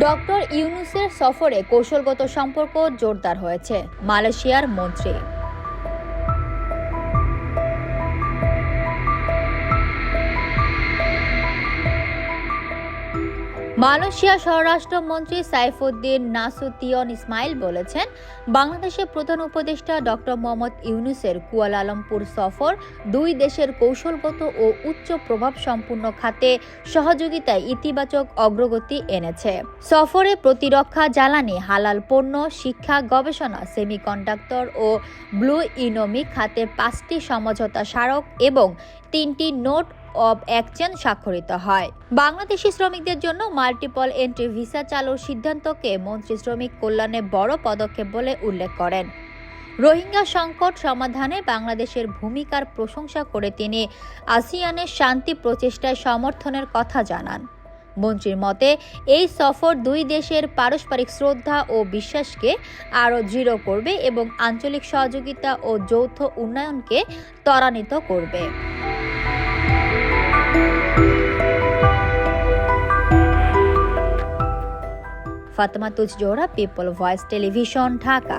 Doctor ইউনুসের সফরে কৌশলগত সম্পর্ক জোরদার হয়েছে মালয়েশিয়ার মন্ত্রী। মালয়েশিয়া স্বরাষ্ট্রমন্ত্রী সাইফুদ্দিন নাসুতিয়ন ইসমাইল বলেছেন, বাংলাদেশের প্রধান উপদেষ্টা ডক্টর মোহাম্মদ ইউনুসের কুয়ালালামপুর সফর দুই দেশের কৌশলগত ও উচ্চ প্রভাব সম্পূর্ণ খাতে সহযোগিতায় ইতিবাচক অগ্রগতি এনেছে। সফরে প্রতিরক্ষা জ্বালানি, হালাল পণ্য, শিক্ষা, গবেষণা, সেমিকন্ডাক্টর ও ব্লু ইনোমিক খাতে পাঁচটি সমঝোতা স্মারক এবং তিনটি নোট অব এক্সচেঞ্জ স্বাক্ষরিত হয়। বাংলাদেশি শ্রমিকদের জন্য মাল্টিপল এন্ট্রি ভিসা চালুর সিদ্ধান্তকে মন্ত্রী শ্রমিক কল্যাণে বড় পদক্ষেপ বলে উল্লেখ করেন। রোহিঙ্গা সংকট সমাধানে বাংলাদেশের ভূমিকার প্রশংসা করে তিনি আসিয়ানের শান্তি প্রচেষ্টায় সমর্থনের কথা জানান। মন্ত্রীর মতে, এই সফর দুই দেশের পারস্পরিক শ্রদ্ধা ও বিশ্বাসকে আরও দৃঢ় করবে এবং আঞ্চলিক সহযোগিতা ও যৌথ উন্নয়নকে ত্বরান্বিত করবে। Fatema Tuz Johra people voice television Dhaka.